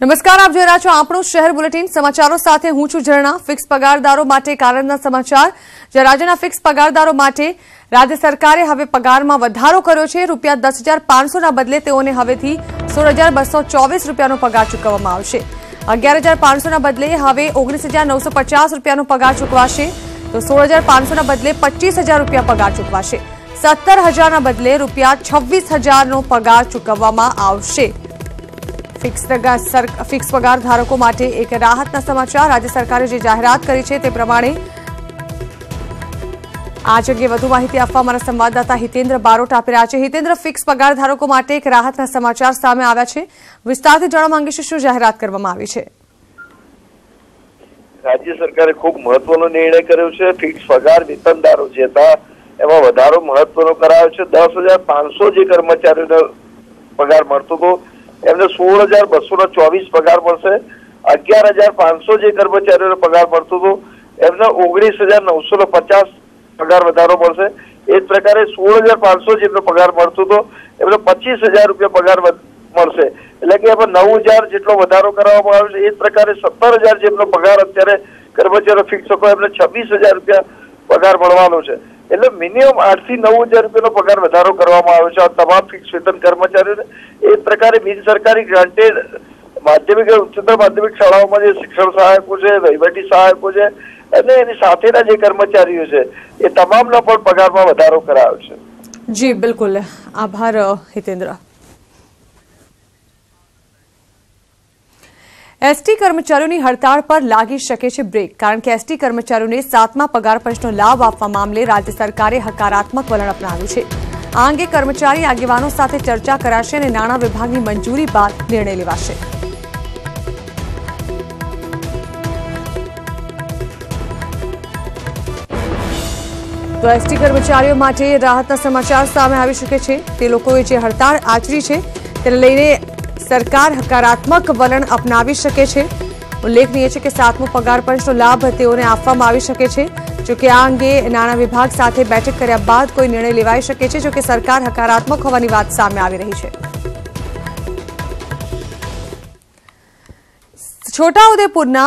નમસ્કાર, આપ જોઈ રહ્યા છો આપણું શહેર બુલેટિન. સમાચારો સાથે હું છું ઝરણા. ફિક્સ પગારદારો માટે કારણના સમાચાર. જે રાજ્યના ફિક્સ પગારદારો માટે રાજ્ય સરકારે હવે પગારમાં વધારો કર્યો છે. રૂપિયા દસ હજાર પાંચસોના બદલે તેઓને હવેથી સોળ હજાર બસો ચોવીસ રૂપિયાનો પગાર ચૂકવવામાં આવશે. અગિયાર હજાર પાંચસોના બદલે હવે ઓગણીસ હજાર નવસો પચાસ રૂપિયાનો પગાર ચૂકવાશે. તો સોળ હજાર પાંચસોના બદલે પચીસ હજાર રૂપિયા પગાર ચૂકવાશે. સત્તર હજારના બદલે રૂપિયા છવ્વીસ હજારનો પગાર ચૂકવવામાં આવશે. ફિક્સ પગાર ધારકો માટે એક રાહતના સમાચાર. રાજ્ય સરકારે જે જાહેરાત કરી છે તે પ્રમાણે આ અંગે વધુ માહિતી આપવા અમારા સંવાદદાતા હિતેન્દ્ર બારોટ આપી રહ્યા છે. હિતેન્દ્ર, ફિક્સ પગાર ધારકો માટે એક રાહતના સમાચાર સામે આવ્યા છે. વિસ્તારથી જાણવા માંગીશું શું જાહેરાત કરવામાં આવી છે? રાજ્ય સરકારે ખૂબ મહત્વનો નિર્ણય કર્યો છે. ફિક્સ પગાર વેતનદારો જે હતા, એમાં વધારો મહત્વનો કરાયો છે. દસ હજાર પાંચસો જે કર્મચારીઓને પગાર મળતો હતો એમને સોળ હજાર બસો ચોવીસ પગાર મળશે. અગિયાર હજાર પાંચસો જે કર્મચારીઓને પગાર મળતો હતો, એમને ઓગણીસ હજાર નવસો ને પચાસ પગાર વધારો મળશે. એ જ પ્રકારે સોળ હજાર પાંચસો જેટલો પગાર મળતો હતો, એમને પચીસ હજાર રૂપિયા પગાર મળશે. એટલે કે એમાં નવ હજાર જેટલો વધારો કરવામાં આવ્યો છે. એ જ પ્રકારે સત્તર હજાર જેટલો પગાર અત્યારે કર્મચારીઓ ફિક્સ હતો એમને છવ્વીસ હજાર રૂપિયા પગાર મળવાનો છે. એટલે મિનિમમ આઠથી નવ હજાર રૂપિયાનો પગાર વધારો કરવામાં આવ્યો છે. આ તમામ ફિક્સ વેતન કર્મચારીઓને એ પ્રકારે બિન સરકારી ગ્રાન્ટેડ માધ્યમિક ઉચ્ચતર માધ્યમિક શાળાઓમાં જે શિક્ષણ સહાયકો છે, વહીવટી સહાયકો છે અને એની સાથેના જે કર્મચારીઓ છે, એ તમામનો પણ પગારમાં વધારો કરાયો છે. જી, બિલકુલ. આભાર હિતેન્દ્ર. એસટી કર્મચારીઓની હડતાળ પર લાગી શકે છે બ્રેક. કારણ કે એસટી કર્મચારીઓને સાતમા પગાર પંચનો લાભ આપવા મામલે રાજ્ય સરકારે હકારાત્મક વલણ અપનાવ્યું છે. આ અંગે કર્મચારી આગેવાનો સાથે ચર્ચા કરાશે અને નાણાં વિભાગની મંજૂરી બાદ નિર્ણય લેવાશે. તો એસટી કર્મચારીઓ માટે રાહતના સમાચાર સામે આવી શકે છે. તે લોકોએ જે હડતાળ આચરી છે, તેને લઈને સરકાર હકારાત્મક વલણ અપનાવી શકે છે. ઉલ્લેખનીય છે કે સાતમો પગાર પંચનો લાભ તેઓને આપવામાં આવી શકે છે. જોકે આ અંગે નાણાં વિભાગ સાથે બેઠક કર્યા બાદ કોઈ નિર્ણય લેવાઈ શકે છે જોકે સરકાર હકારાત્મક હોવાની વાત સામે આવી રહી છે. છોટાઉદેપુરના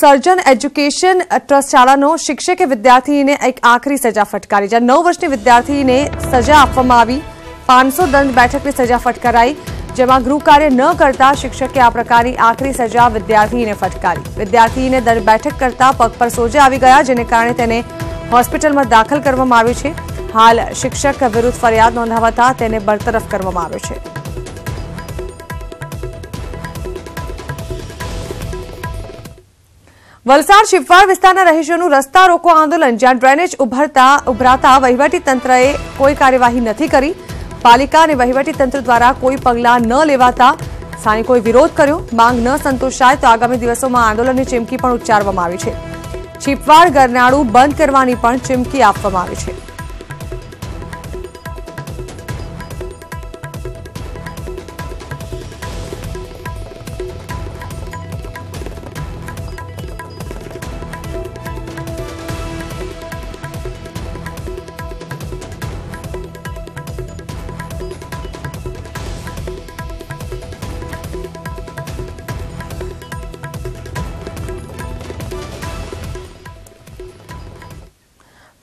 સર્જન એજ્યુકેશન ટ્રસ્ટ શાળાનો શિક્ષકે વિદ્યાર્થીને એક આખરી સજા ફટકારી. જ્યાં નવ વર્ષની વિદ્યાર્થીને સજા આપવામાં આવી. પાંચસો દંડ બેઠકની સજા ફટકારાઈ. જેમાં ગૃહ કાર્ય ન કરતા શિક્ષકે આ પ્રકારની આખરી સજા વિદ્યાર્થીને ફટકારી. વિદ્યાર્થીને દર બેઠક કરતા પગ પર સોજા આવી ગયા, જેને કારણે તેને હોસ્પિટલમાં દાખલ કરવામાં આવી છે. હાલ શિક્ષક વિરુદ્ધ ફરિયાદ નોંધાવતા તેને બરતરફ કરવામાં આવ્યો છે. વલસાડ શિવવાડ વિસ્તારના રહીશોનું રસ્તા રોકો આંદોલન, જ્યાં ડ્રેનેજ ઉભરતા ઉભરાતા વહીવટી તંત્રએ કોઈ કાર્યવાહી નથી કરી. પાલિકા અને વહીવટી તંત્ર દ્વારા કોઈ પગલાં ન લેવાતા સ્થાનિકોએ વિરોધ કર્યો. માંગ ન સંતોષાય તો આગામી દિવસોમાં આંદોલનની ચીમકી પણ ઉચ્ચારવામાં આવી છે. છીપવાડ, ગરનાળું બંધ કરવાની પણ ચીમકી આપવામાં આવી છે.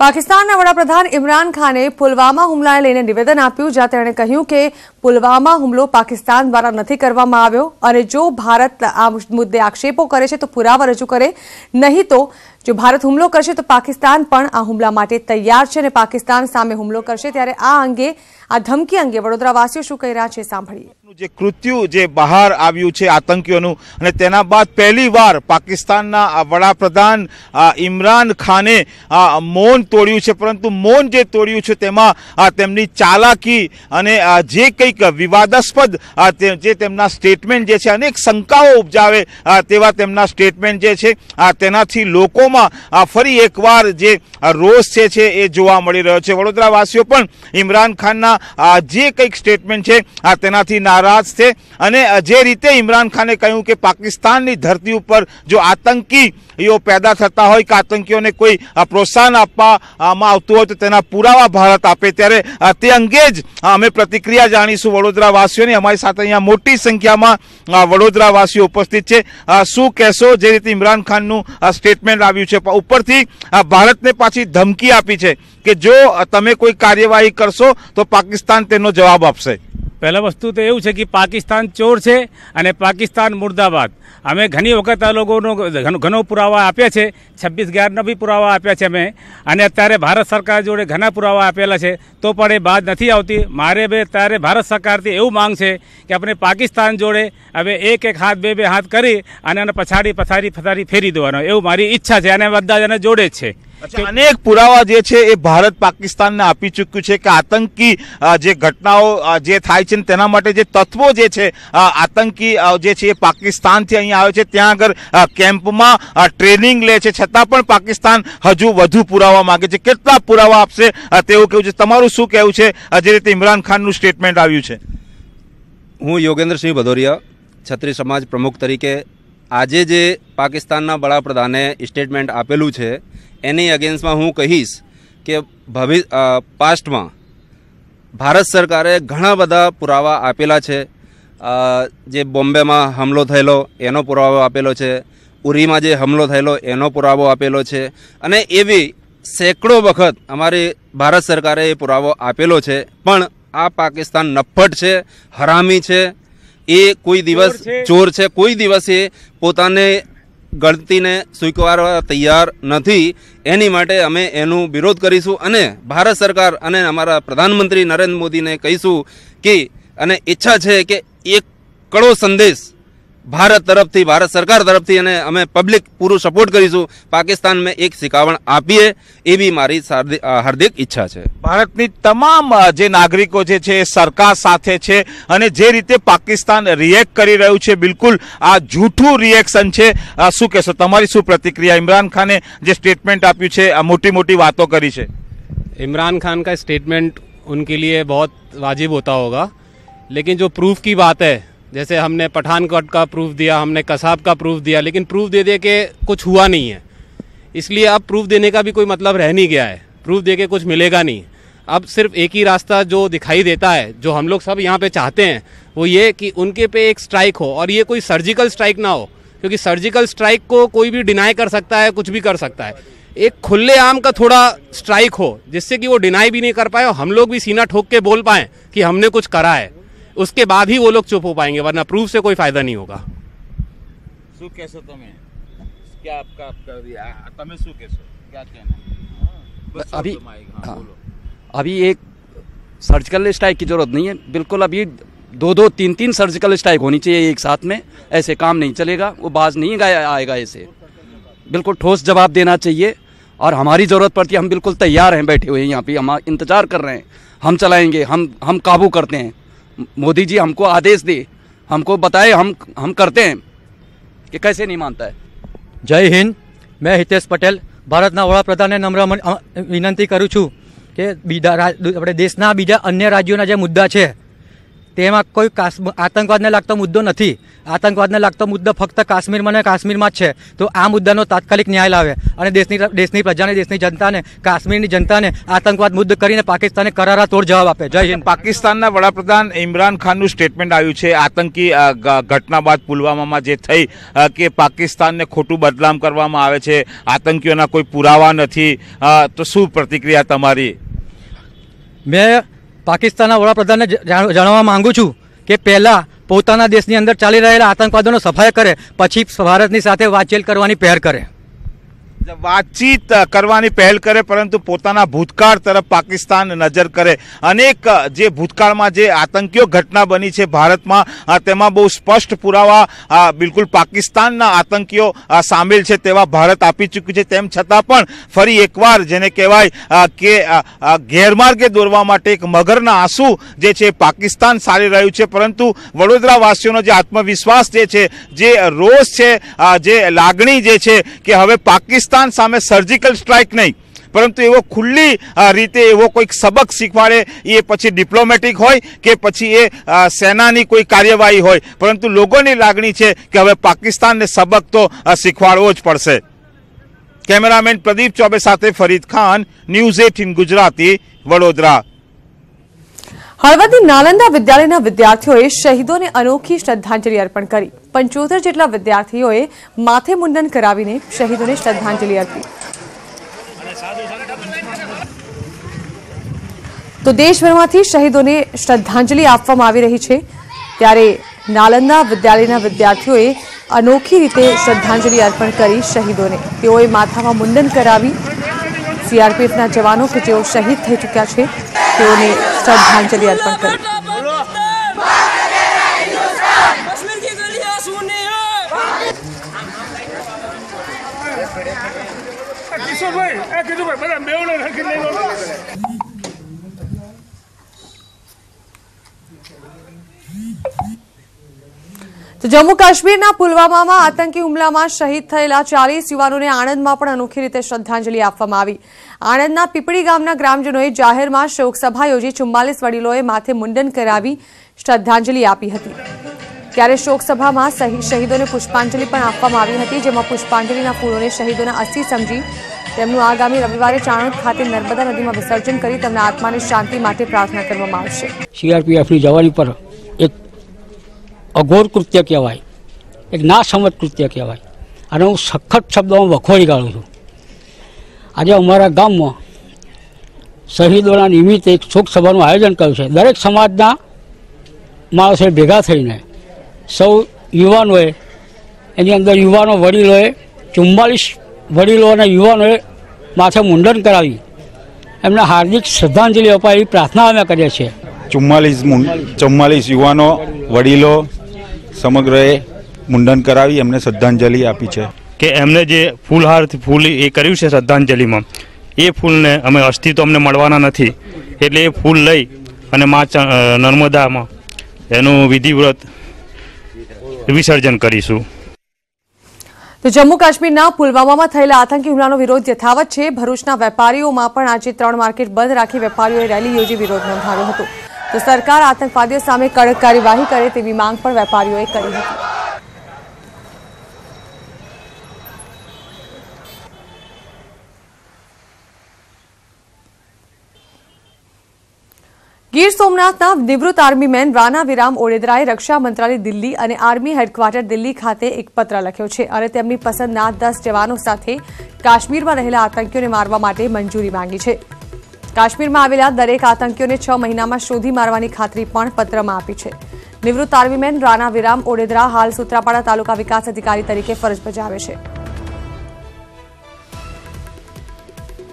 પાકિસ્તાનના વડાપ્રધાન ઇમરાન ખાને પુલવામા હુમલાને લઈને નિવેદન આપ્યું જ્યાં તેણે કહ્યું કે પુલવામા હુમલો પાકિસ્તાન દ્વારા નથી કરવામાં આવ્યો અને જો ભારત આ મુદ્દે આક્ષેપો કરે છે તો પુરાવા રજૂ કરે. નહીં તો જો ભારત હુમલો કરશે તો પાકિસ્તાન પણ આ હુમલા માટે તૈયાર છે અને પાકિસ્તાન સામે હુમલો કરશે ત્યારે આ અંગે, આ ધમકી અંગે વડોદરાવાસીઓ શું કહી રહ્યા છે સાંભળીએ. જે કૃત્યુ જે બહાર આવ્યું છે આતંકીઓનું અને તેના બાદ પહેલી વાર પાકિસ્તાનના વડાપ્રધાન ઇમરાન ખાને મૌન તોડ્યું છે. પરંતુ મૌન જે તોડ્યું છે તેમાં તેમની ચાલાકી અને જે જે કંઈક વિવાદાસ્પદ જે તેમના સ્ટેટમેન્ટ જે છે, અનેક શંકાઓ ઉપજાવે તેવા તેમના સ્ટેટમેન્ટ જે છે તેનાથી લોકોમાં ફરી એકવાર જે રોષ છે છે, એ જોવા મળી રહ્યો છે. વડોદરાવાસીઓ પણ ઇમરાન ખાનના જે કંઈક સ્ટેટમેન્ટ છે તેનાથી નારાજ છે. અને જે રીતે ઇમરાન ખાને કહ્યું કે પાકિસ્તાનની ધરતી ઉપર જો આતંકીઓ પેદા થતા હોય, કે આતંકીઓને કોઈ પ્રોત્સાહન આપવામાં આવતું હોય, તો તેના પુરાવા ભારત આપે. ત્યારે તે અંગે જ અમે પ્રતિક્રિયા જાણીશું વડોદરાવાસીઓની. અમારી સાથે અહીંયા મોટી સંખ્યામાં વડોદરા વડોદરાવાસીઓ ઉપસ્થિત છે. શું કહેશો? જે રીતે ઇમરાન ખાનનું સ્ટેટમેન્ટ આવ્યું છે. ઉપરથી ભારતને પાછી ધમકી આપી છે કે જો તમે કોઈ કાર્યવાહી કરશો, તો પાકિસ્તાન તેનો જવાબ આપશે. પહેલા વસ્તુ તો એવું છે કે પાકિસ્તાન ચોર છે અને પાકિસ્તાન મુર્દાબાદ. અમે ઘણી વખત આ લોકોનો ઘણો પુરાવા આપ્યા છે. છવ્વીસ ગ્યારનો બી પુરાવા આપ્યા છે અમે. અને અત્યારે ભારત સરકાર જોડે ઘણા પુરાવા આપેલા છે. તો પણ એ બાદ નથી આવતી. મારે બે અત્યારે ભારત સરકારથી એવું માંગ છે કે આપણે પાકિસ્તાન જોડે હવે એક એક હાથ, બે બે હાથ કરી અને એને પછાડી પછાડી પથારી ફેરી દેવાનો. એવું મારી ઈચ્છા છે અને બધા જને જોડે જ છે. અનેક પુરાવા જે છે એ ભારત પાકિસ્તાનને આપી ચૂક્યું છે કે આતંકી જે ઘટનાઓ જે થાય છે તેના માટે જે તત્વો જે છે આતંકી જે છે એ પાકિસ્તાનથી અહીંયા આવે છે. ત્યાં આગળ કેમ્પમાં ટ્રેનિંગ લે છે. છતાં પણ પાકિસ્તાન હજુ વધુ પુરાવા માંગે છે. કેટલા પુરાવા આપશે તેવું કેવું છે. તમારું શું કહેવું છે? જે રીતે ઇમરાન ખાનનું સ્ટેટમેન્ટ આવ્યું છે. હું યોગેન્દ્રસિંહ ભદૌરિયા છત્રી સમાજ પ્રમુખ તરીકે આજે જે પાકિસ્તાનના વડાપ્રધાને સ્ટેટમેન્ટ આપેલું છે એની અગેન્સ્ટમાં હું કહીશ કે ભવિ પાસ્ટમાં ભારત સરકારે ઘણા બધા પુરાવા આપેલા છે. જે બોમ્બેમાં હુમલો થયેલો એનો પુરાવો આપેલો છે. ઉરીમાં જે હુમલો થયેલો એનો પુરાવો આપેલો છે. અને એવી સેંકડો વખત અમારી ભારત સરકારે એ પુરાવો આપેલો છે. પણ આ પાકિસ્તાન નફ્ફટ છે હરામી છે. એ કોઈ દિવસ ચોર છે. કોઈ દિવસે પોતાને ગણતીને સ્વીકારવા તૈયાર નથી. એની માટે અમે એનું વિરોધ કરીશું અને ભારત સરકાર અને અમારા પ્રધાનમંત્રી નરેન્દ્ર મોદીને કહીશું કે, અને ઈચ્છા છે કે એક કડો સંદેશ ભારત તરફથી ભારત સરકાર તરફથી અને અમે પબ્લિક પૂરું સપોર્ટ કરીશું પાકિસ્તાનમાં એક શિખામણ આપીએ એવી મારી સાર્દિ- અ, હાર્દિક ઈચ્છા છે ભારતની તમામ અ, જે નાગરિકો જે છે એ સરકાર સાથે છે અને જે રીતે પાકિસ્તાન રિએક્ટ કરી રહ્યું છે બિલકુલ આ જૂઠું રિએક્શન છે અ, શું કહેશો તમારી શું પ્રતિક્રિયા ઇમરાન ખાને જે સ્ટેટમેન્ટ આપ્યું છે આ મોટી મોટી વાતો કરી છે इमरान खान का स्टेटमेंट उनके लिए बहुत वाजिब होता होगा लेकिन जो प्रूफ की बात है जैसे हमने पठानकोट का प्रूफ दिया, हमने कसाब का प्रूफ दिया, लेकिन प्रूफ दे दे के कुछ हुआ नहीं है। इसलिए अब प्रूफ देने का भी कोई मतलब रह नहीं गया है। प्रूफ दे के कुछ मिलेगा नहीं। अब सिर्फ़ एक ही रास्ता जो दिखाई देता है, जो हम लोग सब यहाँ पे चाहते हैं, वो ये कि उनके पे एक स्ट्राइक हो, और ये कोई सर्जिकल स्ट्राइक ना हो, क्योंकि सर्जिकल स्ट्राइक को कोई भी डिनाई कर सकता है, कुछ भी कर सकता है। एक खुले आम का थोड़ा स्ट्राइक हो, जिससे कि वो डिनाई भी नहीं कर पाए, और हम लोग भी सीना ठोक के बोल पाए कि हमने कुछ करा है। उसके बाद ही वो लोग चुप हो पाएंगे वरना प्रूफ से कोई फायदा नहीं होगा શું કહેશો તમે क्या आपका आपका તમે શું કહેશો क्या कहना अभी हाँ, अभी एक सर्जिकल स्ट्राइक की जरूरत नहीं है बिल्कुल अभी दो दो तीन तीन सर्जिकल स्ट्राइक होनी चाहिए एक साथ में ऐसे काम नहीं चलेगा वो बाज नहीं गाया आएगा ऐसे बिल्कुल ठोस जवाब देना चाहिए और हमारी ज़रूरत पड़ती है हम बिल्कुल तैयार हैं बैठे हुए हैं यहाँ पे हम इंतजार कर रहे हैं हम चलाएंगे हम हम काबू करते हैं मोदी जी हमको आदेश दे हमको बताए हम हम करते हैं कि कैसे नहीं मानता है જય હિન્દ મેં હિતેશ પટેલ ભારતના વડાપ્રધાનને નમ્ર મન- અ, વિનંતી કરું છું કે બીજા રા- આપણે દેશના બીજા અન્ય રાજ્યોના જે મુદ્દા છે તેમાં કોઈ આતંકવાદને લાગતો મુદ્દો નથી. આતંકવાદને લાગતો મુદ્દો ફક્ત કાશ્મીરમાં અને કાશ્મીરમાં જ છે. તો આ મુદ્દાનો તાત્કાલિક ન્યાય લાવે અને દેશની દેશની પ્રજાને દેશની જનતાને કાશ્મીરની જનતાને આતંકવાદ મુદ્દ કરીને પાકિસ્તાને કરારા તોડ જવાબ આપે. જય હિન્દ. પાકિસ્તાનના વડાપ્રધાન ઇમરાન ખાનનું સ્ટેટમેન્ટ આવ્યું છે આતંકી ઘટના બાદ પુલવામામાં જે થઈ કે પાકિસ્તાનને ખોટું બદનામ કરવામાં આવે છે આતંકીઓના કોઈ પુરાવા નથી. તો શું પ્રતિક્રિયા તમારી? મેં પાકિસ્તાનના વડાપ્રધાનને જાણવા માંગુ છું કે પહેલાં પોતાના દેશની અંદર ચાલી રહેલા આતંકવાદોનો સફાઈ કરે, પછી ભારતની સાથે વાતચીત કરવાની પહેર કરે. વાતચીત કરવાની પહેલ કરે, પરંતુ પોતાના ભૂતકાળ તરફ પાકિસ્તાન નજર કરે. અનેક જે ભૂતકાળમાં જે આતંકીઓ ઘટના બની છે ભારતમાં તેમાં બહુ સ્પષ્ટ પુરાવા બિલકુલ પાકિસ્તાનના આતંકીઓ સામેલ છે તેવા ભારત આપી ચૂક્યું છે. તેમ છતાં પણ ફરી એકવાર જેને કહેવાય કે ગેરમાર્ગે દોરવા માટે એક મગરના આંસુ જે છે પાકિસ્તાન સારી રહ્યું છે. પરંતુ વડોદરાવાસીઓનો જે આત્મવિશ્વાસ જે છે, જે રોષ છે જે લાગણી જે છે કે હવે પાકિસ્તાન પાકિસ્તાન સામે સર્જિકલ સ્ટ્રાઇક નહીં. પરંતુ એવો ખુલ્લી રીતે એવો કોઈક સબક શીખવાડે, એ પછી ડિપ્લોમેટિક હોય કે પછી એ સેનાની કોઈ કાર્યવાહી હોય. પરંતુ લોકોની લાગણી છે કે હવે પાકિસ્તાનને સબક તો શીખવાડવો જ પડશે. કેમેરામેન પ્રદીપ ચોબે સાથે ફરીદ ખાન, ન્યૂઝ એટીન ગુજરાતી, વડોદરા. હળવદની નાલંદા વિદ્યાલયના વિદ્યાર્થીઓએ શહીદોને અનોખી શ્રદ્ધાંજલિ અર્પણ કરી. પંચોતેર જેટલા વિદ્યાર્થીઓએ માથે મુંડન કરાવીને શહીદોને શ્રદ્ધાંજલિ અર્પી. તો દેશભરમાંથી શહીદોને શ્રદ્ધાંજલિ આપવામાં આવી રહી છે. ત્યારે નાલંદા વિદ્યાલયના વિદ્યાર્થીઓએ અનોખી રીતે શ્રદ્ધાંજલિ અર્પણ કરી શહીદોને. તેઓએ માથામાં મુંડન કરાવી સીઆરપીએફના જવાનો કે જેઓ શહીદ થઈ ચૂક્યા છે તેઓને શ્રદ્ધાંજલિ અર્પણ કરી. કિશોરભાઈ આ કીધું ભાઈ બધા બેવડે રાખી લઈ જમ્મુ કાશ્મીરના પુલવામામાં આતંકી હુમલામાં શહીદ થયેલા ચાલીસ યુવાનોને આણંદમાં પણ અનોખી રીતે શ્રદ્ધાંજલિ આપવામાં આવી. આણંદના પીપળી ગામના ગ્રામજનોએ જાહેરમાં શોકસભા યોજી ચુમ્માલીસ વડીલોએ માથે મુંડન કરાવી શ્રદ્ધાંજલિ આપી હતી. ત્યારે શોકસભામાં શહી- શહીદોને પુષ્પાંજલિ પણ આપવામાં આવી હતી, જેમાં પુષ્પાંજલિના ફૂલોને શહીદોના અસ્થિ સમજી તેમનું આગામી રવિવારે ચાણોદ ખાતે નર્મદા નદીમાં વિસર્જન કરી તેમના આત્માની શાંતિ માટે પ્રાર્થના કરવામાં આવશે. સીઆરપીએફની જવાની પર અઘોર કૃત્ય કહેવાય. એક નાસમજ કૃત્ય કહેવાય. અને હું સખત શબ્દોમાં વખોડી કાઢું છું. આજે અમારા ગામમાં શહીદોના નિમિત્તે એક શોક સભાનું આયોજન કર્યું છે. દરેક સમાજના માણસોએ ભેગા થઈને સૌ યુવાનોએ, એની અંદર યુવાનો વડીલોએ, ચુમ્માલીસ વડીલો અને યુવાનોએ માથે મુંડન કરાવી. એમને હાર્દિક શ્રદ્ધાંજલિ અપાય એવી પ્રાર્થના અમે કરીએ છીએ. ચુમ્માલીસ ચુમ્માલીસ યુવાનો, વડીલો સમગ્રએ મુંડન કરાવી એમને શ્રદ્ધાંજલિ આપી છે. કે એમને જે ફૂલહારથી ફૂલ એ કર્યું છે શ્રદ્ધાંજલિમાં એ ફૂલને અમે અસ્થિ તો અમને મળવાના નથી. એટલે એ ફૂલ લઈ અને મા નર્મદામાં એનું વિધિવ્રત વિસર્જન કરીશું. તો જમ્મુ કાશ્મીરના પુલવામામાં થયેલા આતંકી હુમલાનો વિરોધ યથાવત છે. ભરૂચના વેપારીઓમાં પણ આજે ત્રણ માર્કેટ બંધ રાખી વેપારીઓએ રેલી યોજી વિરોધ નોંધાવ્યો હતો. તો સરકાર આતંકવાદીઓ સામે કડક કાર્યવાહી કરે તેવી માંગ પણ વેપારીઓએ કરી હતી. ગીર સોમનાથના નિવૃત્ત આર્મી મેન રાના વિરામ ઓડેદરાએ રક્ષા મંત્રાલય દિલ્હી અને આર્મી હેડક્વાર્ટર દિલ્હી ખાતે એક પત્ર લખ્યો છે અને તેમની પસંદના દસ જવાનો સાથે કાશ્મીરમાં રહેલા આતંકીઓને મારવા માટે મંજૂરી માંગી છે. કાશ્મીરમાં આવેલા દરેક આતંકીઓને છ મહિનામાં શોધી મારવાની ખાતરી પણ પત્રમાં આપી છે. નિવૃત્ત આર્મીમેન રાણા વિરામ ઓડેદરા હાલ સુત્રાપાડા તાલુકા વિકાસ અધિકારી તરીકે ફરજ બજાવે છે.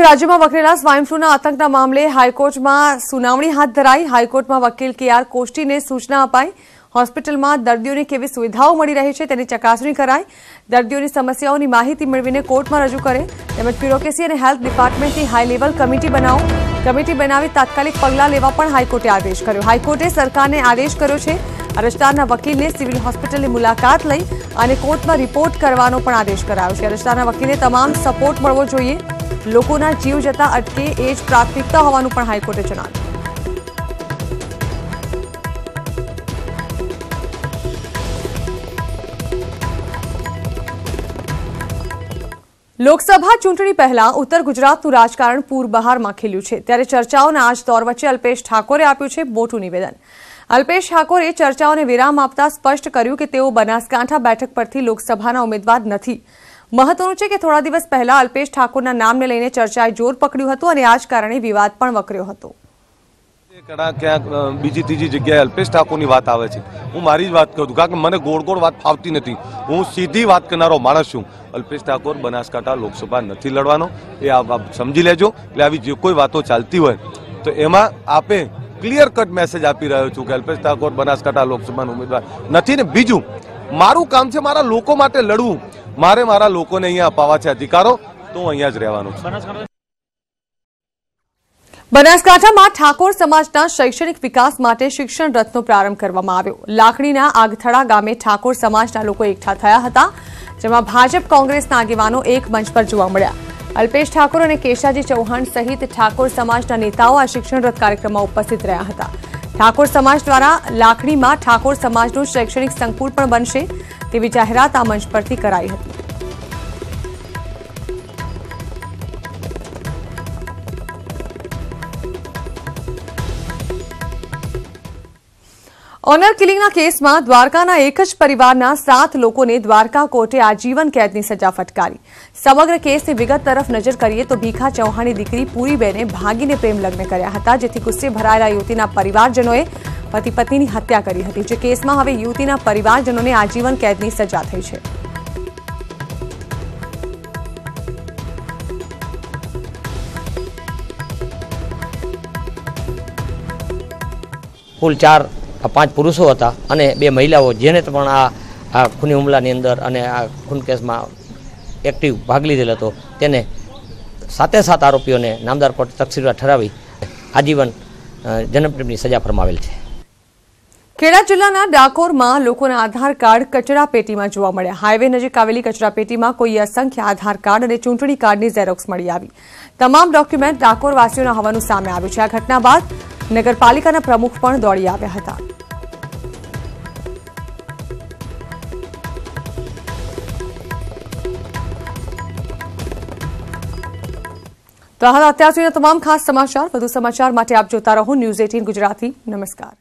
રાજ્યમાં વકરેલા સ્વાઇન ફ્લુના આતંકના મામલે હાઈકોર્ટમાં સુનાવણી હાથ ધરાઈ હાઈકોર્ટમાં વકીલ કે આર કોષ્ટીને સૂચના અપાઈ હોસ્પિટલમાં દર્દીઓને કેવી સુવિધાઓ મળી રહી છે તેની ચકાસણી કરાય દર્દીઓની સમસ્યાઓની માહિતી મેળવીને કોર્ટમાં રજૂ કરે. તેમજ બ્યુરોક્રેસી અને હેલ્થ ડિપાર્ટમેન્ટની હાઈ લેવલ કમિટી બનાવો. કમિટી બનાવી તાત્કાલિક પગલાં લેવા પણ હાઈકોર્ટે આદેશ કર્યો. હાઈકોર્ટે સરકારને આદેશ કર્યો છે અરજદારના વકીલને સિવિલ હોસ્પિટલની મુલાકાત લઈ અને કોર્ટમાં રિપોર્ટ કરવાનો પણ આદેશ કરાયો છે. અરજદારના વકીલને તમામ સપોર્ટ મળવો જોઈએ. લોકોના જીવ જતા અટકે એ જ પ્રાથમિકતા હોવાનું પણ હાઈકોર્ટે જણાવ્યું. લોકસભા ચૂંટણી પહેલા ઉત્તર ગુજરાતનું રાજકારણ પૂર બહારમાં ખીલ્યું છે. ત્યારે ચર્ચાઓના આજ દોર વચ્ચે અલ્પેશ ઠાકોરે આપ્યું છે મોટું નિવેદન. અલ્પેશ ઠાકોરે ચર્ચાઓને વિરામ આપતા સ્પષ્ટ કર્યું કે તેઓ બનાસકાંઠા બેઠક પરથી લોકસભાના ઉમેદવાર નથી. મહત્વનું છે કે થોડા દિવસ પહેલા અલ્પેશ ઠાકોરના નામને લઈને ચર્ચાએ જોર પકડ્યું હતું અને આ જ કારણે વિવાદ પણ વકર્યો હતો. કડા ક્યાંક બીજી ત્રીજી જગ્યાએ અલ્પેશ ઠાકોરની વાત આવે છે. હું મારી જ વાત કરું છું. કારણ કે મને ગોળ ગોળ વાત ફાવતી નથી. હું સીધી વાત કરનારો માણસ છું. અલ્પેશ ઠાકોર બનાસકાંઠા લોકસભા નથી લડવાનો. એ સમજી લેજો. એટલે આવી જે કોઈ વાતો ચાલતી હોય, તો એમાં આપે ક્લિયર કટ મેસેજ આપી રહ્યો છું કે અલ્પેશ ઠાકોર બનાસકાંઠા લોકસભાનો ઉમેદવાર નથી. ને બીજું, મારું કામ છે મારા લોકો માટે લડવું. મારે મારા લોકોને અહીંયા અપાવા છે અધિકારો, તો હું અહીંયા જ રહેવાનો છું. બનાસકાંઠામાં ઠાકોર સમાજના શૈક્ષણિક વિકાસ માટે શિક્ષણ રથનો પ્રારંભ કરવામાં આવ્યો. લાખણીના આગથળા ગામે ઠાકોર સમાજના લોકો એકઠા થયા હતા. જેમાં ભાજપ કોંગ્રેસના આગેવાનો એક મંચ પર જોવા મળ્યા. અલ્પેશ ઠાકોર અને કેશાજી ચૌહાણ સહિત ઠાકોર સમાજના નેતાઓ આ શિક્ષણ રથ કાર્યક્રમમાં ઉપસ્થિત રહ્યા હતા. ઠાકોર સમાજ દ્વારા લાખણીમાં ઠાકોર સમાજનું શૈક્ષણિક સંકુલ પણ બનશે તેવી જાહેરાત આ મંચ પરથી કરાઈ હતી. ઓનર કિલિંગના કેસમાં દ્વારકાના એક જ પરિવારના સાત લોકોને દ્વારકા કોર્ટે આજીવન કેદની સજા ફટકારી. સમગ્ર કેસની વિગત તરફ નજર કરીએ તો ભીખા ચૌહાણની દીકરી પૂરીબેને ભાગીને પ્રેમ લગ્ન કર્યા હતા, જેથી ગુસ્સે ભરાયેલા યુવતીના પરિવારજનોએ પતિ પત્નીની હત્યા કરી હતી, જે કેસમાં હવે યુવતીના પરિવારજનોને આજીવન કેદની સજા થઈ છે. કુલ ચાર પાંચ પુરુષો હતા અને બે મહિલાઓ જેને પણ આ આ ખૂની હુમલાની અંદર અને આ ખૂન કેસમાં એક્ટિવ ભાગ લીધેલ હતો. તેને સાતે સાત આરોપીઓને નામદાર કોર્ટ તકસીરવા ઠરાવી આજીવન જન્મટીપની સજા ફરમાવેલ છે. ખેડા જિલ્લાના ડાકોરમાં લોકોના આધાર કાર્ડ કચરા પેટીમાં જોવા મળ્યા. હાઈવે નજીક આવેલી કચરા પેટીમાં કોઈ અસંખ્ય આધાર કાર્ડ અને ચૂંટણી કાર્ડની ઝેરોક્સ મળી આવી. તમામ ડોક્યુમેન્ટ ડાકોર વાસીઓના હોવાનું સામે આવ્યું છે. આ ઘટના બાદ નગરપાલિકાના પ્રમુખ પણ દોડી આવ્યા હતા. તો હાલ અત્યાર સુધીના તમામ ખાસ સમાચાર. વધુ સમાચાર માટે આપ જોતા રહો ન્યૂઝ એટીન ગુજરાતી. નમસ્કાર.